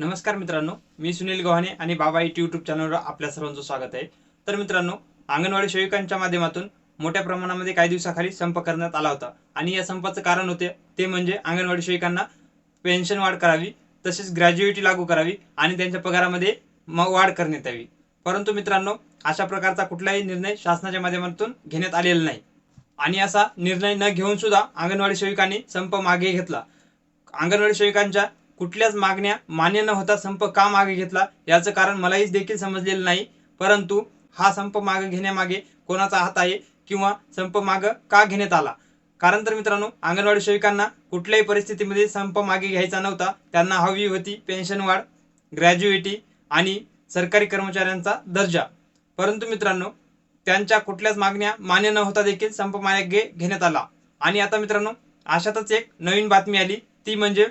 नमस्कार मित्रांनो मी सुनील गव्हाणे आणि बाबा इट यूट्यूब चॅनलवर आपल्या सर्वांचं स्वागत आहे. तर मित्रांनो अंगणवाडी सेविकांच्या माध्यमातून मोठ्या प्रमाणामध्ये काही दिवसाखाली संप करण्यात आला होता. आणि या संपाचं कारण होते ते म्हणजे अंगणवाडी सेविकांना पेन्शन वाढ करावी तसेच ग्रॅज्युएटी लागू करावी आणि त्यांच्या पगारामध्ये मग वाढ करण्यात यावी. परंतु मित्रांनो अशा प्रकारचा कुठलाही निर्णय शासनाच्या माध्यमातून घेण्यात आलेला नाही. आणि असा निर्णय न घेऊन सुद्धा अंगणवाडी सेविकांनी संप मागे घेतला. अंगणवाडी सेविकांच्या कुठल्याच मागण्या मान्य न होता संप का मागे घेतला? याचं कारण मलाहीच देखील समजलेलं नाही. परंतु हा संप मागे घेण्यामागे कोणाचा हात आहे किंवा संप माग का घेण्यात आला? कारण तर मित्रांनो अंगणवाडी सेविकांना कुठल्याही परिस्थितीमध्ये संप मागे घ्यायचा नव्हता. त्यांना हवी होती पेन्शन वाढ ग्रॅज्युएटी आणि सरकारी कर्मचाऱ्यांचा दर्जा. परंतु मित्रांनो त्यांच्या कुठल्याच मागण्या मान्य न होता देखील संप मागे घेण्यात आला. आणि आता मित्रांनो अशातच एक नवीन बातमी आली. ती म्हणजे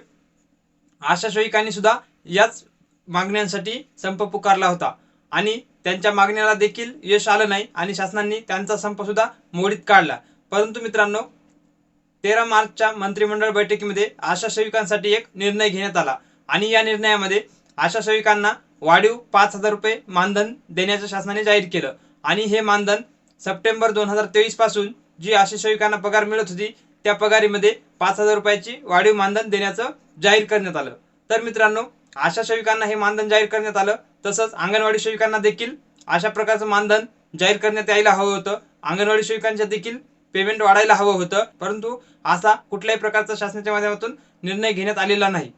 आशा शोईकांनी सुद्धा याच मागण्यांसाठी संप पुकारला होता. आणि त्यांच्या मागण्याला देखील यश आलं नाही आणि शासनाने त्यांचा संप सुद्धा मोडीत काढला. परंतु मित्रांनो तेरा मार्चच्या मंत्रिमंडळ बैठकीमध्ये आशा सेविकांसाठी एक निर्णय घेण्यात आला. आणि या निर्णयामध्ये आशा सेविकांना वाढीव पाच हजार रुपये मानधन देण्याचं शासनाने जाहीर केलं. आणि हे मानधन सप्टेंबर दोन हजार तेवीसपासून जी आशा सेविकांना पगार मिळत होती त्या पगारीमध्ये पाच हजार रुपयाची वाढीव मानधन देण्याचं जाहीर करण्यात आलं. तर मित्रांनो आशा सेविकांना हे मानधन जाहीर करण्यात आलं. तसंच अंगणवाडी सेविकांना देखील अशा प्रकारचं मानधन जाहीर करण्यात यायला हवं होतं. अंगणवाडी सेविकांच्या देखील पेमेंट वाढायला हवं होतं. परंतु असा कुठल्याही प्रकारचा शासनाच्या माध्यमातून निर्णय घेण्यात आलेला नाही.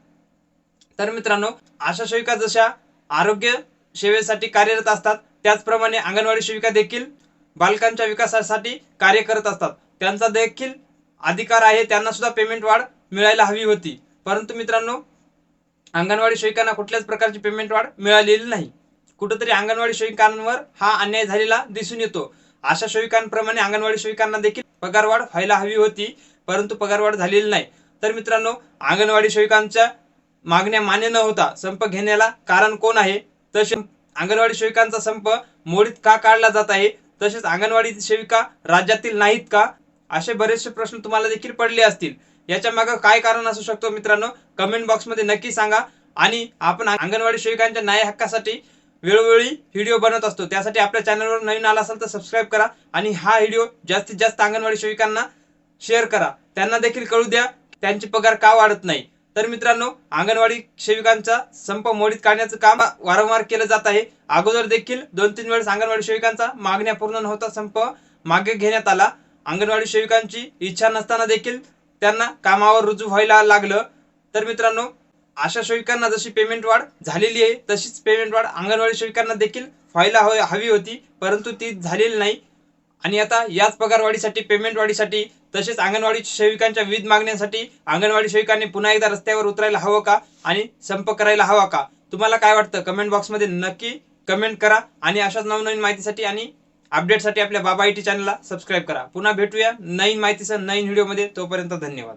तर मित्रांनो आशा सेविका जशा आरोग्य सेवेसाठी कार्यरत असतात त्याचप्रमाणे अंगणवाडी सेविका देखील बालकांच्या विकासासाठी कार्य करत असतात. त्यांचा देखील अधिकार आहे त्यांना सुद्धा पेमेंट वाढ मिळायला हवी होती. परंतु मित्रांनो अंगणवाडी सेविकांना कुठल्याच प्रकारची पेमेंट वाढ मिळालेली नाही. कुठंतरी अंगणवाडी सेविकांवर हा अन्याय झालेला दिसून येतो. अशा सेविकांप्रमाणे अंगणवाडी सेविकांना देखील पगारवाढ व्हायला हवी होती परंतु पगारवाढ झालेली नाही. तर मित्रांनो अंगणवाडी सेविकांच्या मागण्या मान्य न होता संप घेण्याला कारण कोण आहे? तसे अंगणवाडी सेविकांचा संप मोडीत का काढला जात आहे? तसेच अंगणवाडी सेविका राज्यातील नाहीत का? असे बरेचसे प्रश्न तुम्हाला देखील पडले असतील. याच्या मागे काय कारण असू शकतो मित्रांनो? कमेंट बॉक्समध्ये नक्की सांगा. आणि आपण अंगणवाडी सेविकांच्या न्याय हक्कासाठी वेळोवेळी व्हिडिओ बनवत असतो. त्यासाठी आपल्या चॅनलवर नवीन आला असाल तर सबस्क्राईब करा आणि हा व्हिडिओ जास्तीत जास्त अंगणवाडी सेविकांना शेअर करा. त्यांना देखील कळू द्या त्यांची पगार का वाढत नाही. तर मित्रांनो अंगणवाडी सेविकांचा संप मोडीत काढण्याचं काम वारंवार केलं जात आहे. अगोदर देखील दोन तीन वेळेस अंगणवाडी सेविकांचा मागण्या पूर्ण नव्हता संप मागे घेण्यात आला. अंगणवाडी सेविकांची इच्छा नसताना देखील त्यांना कामावर रुजू व्हायला लागलं. तर मित्रांनो अशा सेविकांना जशी पेमेंट वाढ झालेली आहे तशीच पेमेंट वाढ अंगणवाडी सेविकांना देखील व्हायला हवी हवी होती. परंतु ती झालेली नाही. आणि आता याच पगारवाढीसाठी पेमेंट वाढीसाठी तसेच अंगणवाडी सेविकांच्या विविध मागण्यांसाठी अंगणवाडी सेविकांनी पुन्हा एकदा रस्त्यावर उतरायला हवं का? आणि संप करायला हवा का? तुम्हाला काय वाटतं? कमेंट बॉक्समध्ये नक्की कमेंट करा. आणि अशाच नवनवीन माहितीसाठी आणि अपडेटसाठी आपल्या बाबा आय टी चॅनलला सबस्क्राईब करा. पुन्हा भेटूया नवीन माहितीसह नवीन व्हिडिओमध्ये तोपर्यंत धन्यवाद.